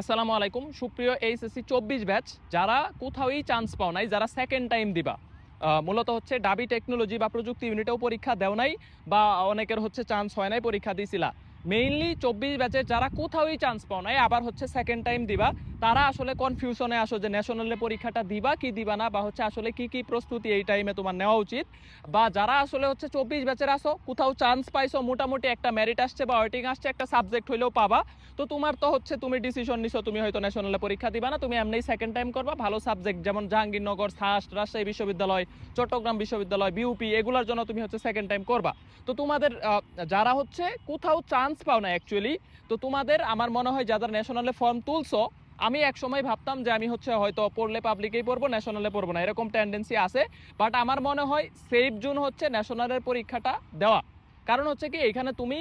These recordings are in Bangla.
আসসালামু আলাইকুম। সুপ্রিয় এইচএসসি চব্বিশ ব্যাচ, যারা কোথাওই চান্স পাও নাই, যারা সেকেন্ড টাইম দিবা মূলত হচ্ছে ডাবি টেকনোলজি বা প্রযুক্তি ইউনিটেও পরীক্ষা দেও নাই বা অনেকের হচ্ছে চান্স হয় নাই পরীক্ষা দিছিলা। মেইনলি চব্বিশ ব্যাচের যারা কোথাওই চান্স পাও নাই, আবার হচ্ছে সেকেন্ড টাইম দিবা, তারা আসলে কনফিউশনে আসো যে ন্যাশনালে পরীক্ষাটা দিবা, কি দিবা না, বা হচ্ছে আসলে কি কি প্রস্তুতি এই টাইমে তোমার নেওয়া উচিত, বা যারা আসলে হচ্ছে চব্বিশ ব্যাচের আসো, কোথাও চান্স পাইছো, মোটামুটি একটা মেরিট আসছে বা ওয়েটিং আসছে, একটা সাবজেক্ট হইলেও পাবা, তো তোমার তো হচ্ছে তুমি ডিসিশন নিছো, তুমি হয়তো ন্যাশনালে পরীক্ষা দিবা না, তুমি এমনি সেকেন্ড টাইম করবা, ভালো সাবজেক্ট যেমন জাহাঙ্গীরনগর, সাস্ট, রাজশাহী বিশ্ববিদ্যালয়, চট্টগ্রাম বিশ্ববিদ্যালয় বিউপি এগুলোর জন্য তুমি হচ্ছে সেকেন্ড টাইম করবা। তো তোমাদের যারা হচ্ছে কোথাও চান্স পাও না অ্যাকচুয়ালি তো তোমাদের আমার মনে হয় যাদের ন্যাশনালে ফর্ম তুলছো, আমি এক সময় ভাবতাম যে আমি হচ্ছে হয়তো পড়লে পাবলিকেই পড়ব ন্যাশনালে পড়ব না, এরকম টেন্ডেন্সি আছে। বাট আমার মনে হয় সেফ জুন হচ্ছে ন্যাশনালের পরীক্ষাটা দেওয়া। কারণ হচ্ছে কি, এখানে তুমি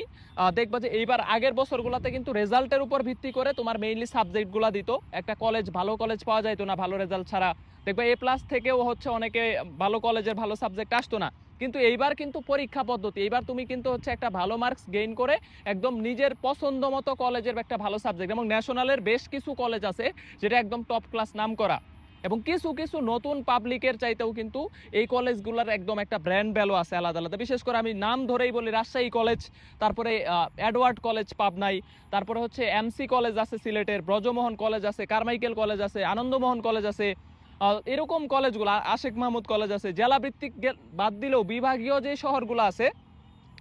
দেখবা যে এইবার আগের বছরগুলোতে কিন্তু রেজাল্টের উপর ভিত্তি করে তোমার মেইনলি সাবজেক্টগুলো দিত। একটা কলেজ ভালো কলেজ পাওয়া যাইতো না, ভালো রেজাল্ট ছাড়া। দেখবা এ প্লাস থেকেও হচ্ছে অনেকে ভালো কলেজের ভালো সাবজেক্ট আসতো না। কিন্তু এইবার কিন্তু পরীক্ষা পদ্ধতি, এইবার তুমি কিন্তু হচ্ছে একটা ভালো মার্কস গেইন করে একদম নিজের পছন্দ মতো কলেজের একটা ভালো সাবজেক্ট এবং ন্যাশনালের বেশ কিছু কলেজ আছে, যেটা একদম টপ ক্লাস নাম করা এবং কিছু কিছু নতুন পাবলিকের চাইতেও কিন্তু এই কলেজগুলোর একদম একটা ব্র্যান্ড ভ্যালু আছে আলাদা আলাদা। বিশেষ করে আমি নাম ধরেই বলি রাজশাহী কলেজ তারপরে অ্যাডওয়ার্ড কলেজ পাবনাই তারপরে হচ্ছে এমসি কলেজ আছে সিলেটের, ব্রজমোহন কলেজ আছে কারমাইকেল কলেজ আছে, আনন্দমোহন কলেজ আছে এরকম কলেজগুলো আ- আশেক মাহমুদ কলেজ আছে, জেলাভিত্তিক বাদ দিলেও বিভাগীয় যে শহরগুলো আছে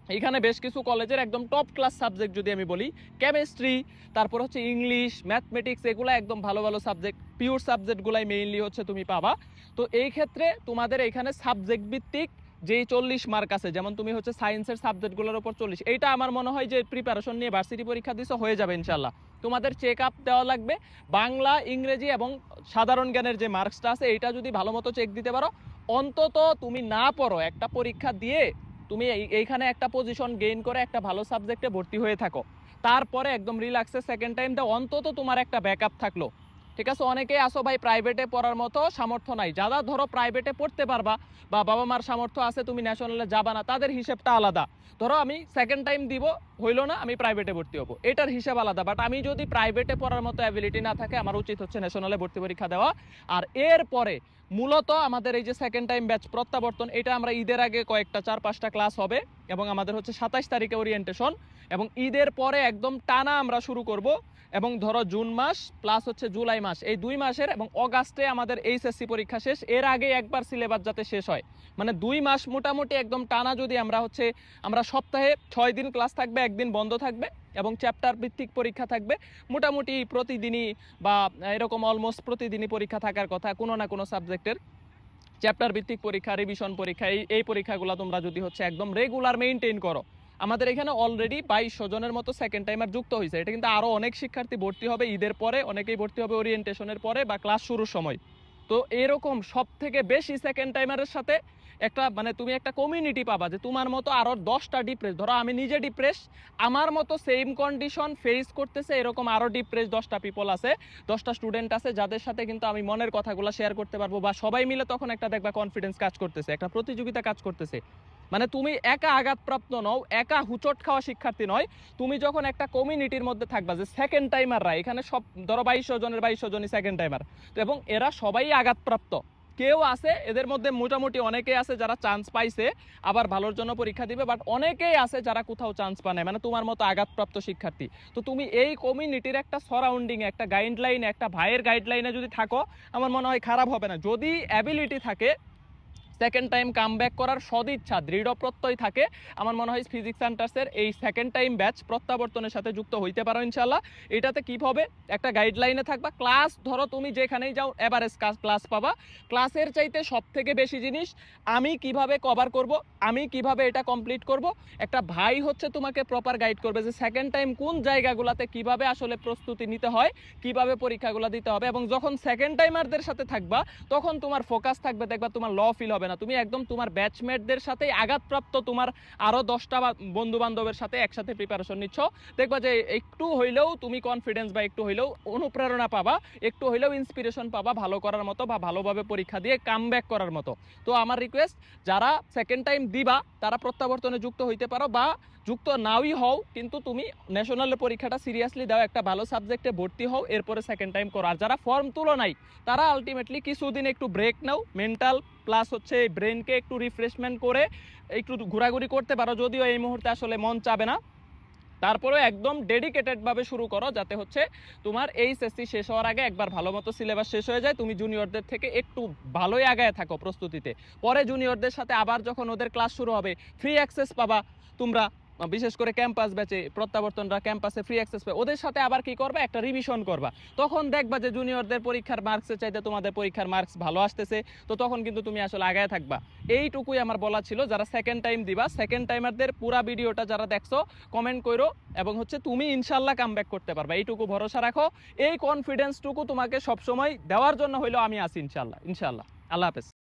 এখানে বেশ কিছু কলেজের একদম টপ ক্লাস সাবজেক্ট যদি আমি বলি কেমিস্ট্রি তারপর হচ্ছে ইংলিশ ম্যাথমেটিক্স এগুলো একদম ভালো ভালো সাবজেক্ট পিওর সাবজেক্টগুলাই মেইনলি হচ্ছে তুমি পাবা। তো এই ক্ষেত্রে তোমাদের এখানে সাবজেক্ট ভিত্তিক যেই চল্লিশ মার্ক আছে, যেমন তুমি হচ্ছে সায়েন্সের সাবজেক্টগুলোর উপর চল্লিশ, এইটা আমার মনে হয় যে প্রিপারেশন নিয়ে ভার্সিটি পরীক্ষা দিছো, হয়ে যাবে ইনশাল্লাহ তোমাদের চেক আপ দেওয়া লাগবে, বাংলা, ইংরেজি এবং সাধারণ জ্ঞানের যে মার্কসটা আছে, এইটা যদি ভালো মতো চেক দিতে পারো, অন্তত তুমি না পড়ো একটা পরীক্ষা দিয়ে তুমি এইখানে একটা পজিশন গেইন করে একটা ভালো সাবজেক্টে ভর্তি হয়ে থাকো। তারপরে একদম রিল্যাক্সে সেকেন্ড টাইমটা অন্তত তোমার একটা ব্যাকআপ থাকল। ঠিক আছে? অনেকেই আসো ভাই প্রাইভেটে পড়ার মতো সামর্থ্য নাই। যারা ধরো প্রাইভেটে পড়তে পারবা বা বাবা মার সামর্থ্য আছে, তুমি ন্যাশনালে যাবা না, তাদের হিসেবটা আলাদা। ধরো আমি সেকেন্ড টাইম দিব হইল না, আমি প্রাইভেটে ভর্তি হব। এটার হিসাব আলাদা বাট আমি যদি প্রাইভেটে পড়ার মতো অ্যাবিলিটি না থাকে, আমার উচিত হচ্ছে ন্যাশনালে ভর্তি পরীক্ষা দেওয়া। আর এর পরে মূলত আমাদের এই যে সেকেন্ড টাইম ব্যাচ প্রত্যাবর্তন, এটা আমরা ঈদের আগে কয়েকটা, চার, পাঁচটা ক্লাস হবে, এবং আমাদের হচ্ছে সাতাশ তারিখে ওরিয়েন্টেশন এবং ঈদের পরে একদম টানা আমরা শুরু করব, এবং ধরো জুন মাস প্লাস হচ্ছে জুলাই মাস। এই দুই মাসের এবং অগাস্টে আমাদের এইচএসসি পরীক্ষা শেষ, এর আগে একবার সিলেবাস যাতে শেষ হয়। মানে দুই মাস মোটামুটি একদম টানা যদি আমরা হচ্ছে, আমরা সপ্তাহে ছয় দিন ক্লাস থাকবে একদিন বন্ধ থাকবে এবং চ্যাপ্টার ভিত্তিক পরীক্ষা থাকবে। মোটামুটি প্রতিদিনই বা এরকম অলমোস্ট প্রতিদিনই পরীক্ষা থাকার কথা, কোনো না কোনো সাবজেক্টের চ্যাপ্টার ভিত্তিক পরীক্ষা রিভিশন পরীক্ষা, এই এই পরীক্ষাগুলো তোমরা যদি হচ্ছে একদম রেগুলার মেইনটেইন করো। আমাদের এখানে অলরেডি বাইশশো জনের মতো সেকেন্ড টাইমার যুক্ত হয়েছে এটা কিন্তু আরও অনেক শিক্ষার্থী ভর্তি হবে ঈদের পরে, অনেকেই ভর্তি হবে ওরিয়েন্টেশনের পরে বা ক্লাস শুরুর সময়। তো এরকম সব থেকে বেশি সেকেন্ড টাইমারের সাথে একটা মানে তুমি একটা কমিউনিটি পাবা যে তোমার মতো আরও দশটা ডিপ্রেস ধরো আমি নিজে ডিপ্রেস আমার মতো সেম কন্ডিশন ফেস করতেছে এরকম আরও ডিপ্রেস দশটা পিপল আছে, দশটা স্টুডেন্ট আছে যাদের সাথে কিন্তু আমি মনের কথাগুলো শেয়ার করতে পারব বা সবাই মিলে তখন একটা দেখবা কনফিডেন্স কাজ করতেছে, একটা প্রতিযোগিতা কাজ করতেছে। মানে তুমি একা আঘাতপ্রাপ্ত নও, একা হুচট খাওয়া শিক্ষার্থী নয়, তুমি যখন একটা কমিউনিটির মধ্যে থাকবা, যে সেকেন্ড টাইমাররা এখানে সব ধরো বাইশশো জনের বাইশশো জনই সেকেন্ড টাইমার তো এবং এরা সবাই আঘাতপ্রাপ্ত। কেউ আছে, এদের মধ্যে মোটামুটি অনেকেই আছে যারা চান্স পাইছে, আবার ভালোর জন্য পরীক্ষা দিবে বাট অনেকেই আছে যারা কোথাও চান্স পায় না মানে তোমার মতো আঘাতপ্রাপ্ত শিক্ষার্থী। তো তুমি এই কমিউনিটির একটা সারাউন্ডিং একটা গাইডলাইনে একটা ভাইয়ের গাইডলাইনে যদি থাকো, আমার মনে হয় খারাপ হবে না। যদি অ্যাবিলিটি থাকে সেকেন্ড টাইম কাম করার সদিচ্ছা, দৃঢ় প্রত্যয় থাকে। আমার মনে হয় ফিজিক্স সেন্টার্সের এই সেকেন্ড টাইম ব্যাচ প্রত্যাবর্তনের সাথে যুক্ত হইতে পারো ইনশাল্লাহ এটাতে কি হবে? একটা গাইডলাইনে থাকবা ক্লাস ধরো তুমি যেখানেই যাও এভারেজ ক্লাস পাবা। ক্লাসের চাইতে সব থেকে বেশি জিনিস, আমি কীভাবে কভার করব, আমি কীভাবে এটা কমপ্লিট করব? একটা ভাই হচ্ছে তোমাকে প্রপার গাইড করবে যে সেকেন্ড টাইম কোন জায়গাগুলোতে কীভাবে আসলে প্রস্তুতি নিতে হয়, কীভাবে পরীক্ষাগুলো দিতে হবে এবং যখন সেকেন্ড টাইমারদের সাথে থাকবা, তখন তোমার ফোকাস থাকবে, দেখবা তোমার ল ফিল হবে। না। তুমি একদম তোমার ব্যাচমেটদের সাথে আঘাতপ্রাপ্ত তোমার আরও দশটা বন্ধু বান্ধবের সাথে একসাথে প্রিপারেশন নিচ্ছ। দেখবা যে একটু হইলেও তুমি কনফিডেন্স বা একটু হইলেও অনুপ্রেরণা পাবা, একটু হইলেও ইন্সপিরেশন পাবা ভালো করার মতো বা ভালোভাবে পরীক্ষা দিয়ে কাম করার মতো। তো আমার রিকোয়েস্ট যারা সেকেন্ড টাইম দিবা, তারা প্রত্যাবর্তনে যুক্ত হইতে পারো বা যুক্ত নাওই হও, কিন্তু তুমি ন্যাশনালের পরীক্ষাটা সিরিয়াসলি দাও, একটা ভালো সাবজেক্টে ভর্তি হও, এরপরে সেকেন্ড টাইম করো। আর যারা ফর্ম তুলো নাই, তারা আলটিমেটলি কিছুদিন একটু ব্রেক নাও মেন্টাল প্লাস হচ্ছে ব্রেনকে একটু রিফ্রেশমেন্ট করে, একটু ঘোরাঘুরি করতে পারো। যদিও এই মুহূর্তে আসলে মন চাবে না। তারপরে একদম ডেডিকেটেডভাবে শুরু করো, যাতে হচ্ছে তোমার এইচএসসি শেষ হওয়ার আগে একবার ভালো মতো সিলেবাস শেষ হয়ে যায়। তুমি জুনিয়রদের থেকে একটু ভালোই আগায় থাকো প্রস্তুতিতে। পরে জুনিয়রদের সাথে আবার যখন ওদের ক্লাস শুরু হবে ফ্রি অ্যাক্সেস পাবা তোমরা। বিশেষ করে ক্যাম্পাস ব্যাচে প্রত্যাবর্তনরা ক্যাম্পাসে ফ্রি অ্যাক্সেস পাবে ওদের সাথে আবার কি করবা? একটা রিভিশন করবা। তখন দেখবা যে জুনিয়রদের পরীক্ষার মার্কসের চাইতে তোমাদের পরীক্ষার মার্কস ভালো আসতেছে। তো তখন কিন্তু তুমি আসলে আগায় থাকবা। এইটুকুই আমার বলা ছিল। যারা সেকেন্ড টাইম দিবা সেকেন্ড টাইমারদের পুরা ভিডিওটা যারা দেখছ কমেন্ট করো এবং হচ্ছে তুমি ইনশাল্লাহ কাম করতে পারবা। এইটুকু ভরসা রাখো। এই কনফিডেন্সটুকু তোমাকে সবসময় দেওয়ার জন্য হইল আমি আছি ইনশাল্লাহ ইনশাল্লাহ আল্লাহ হাফেজ।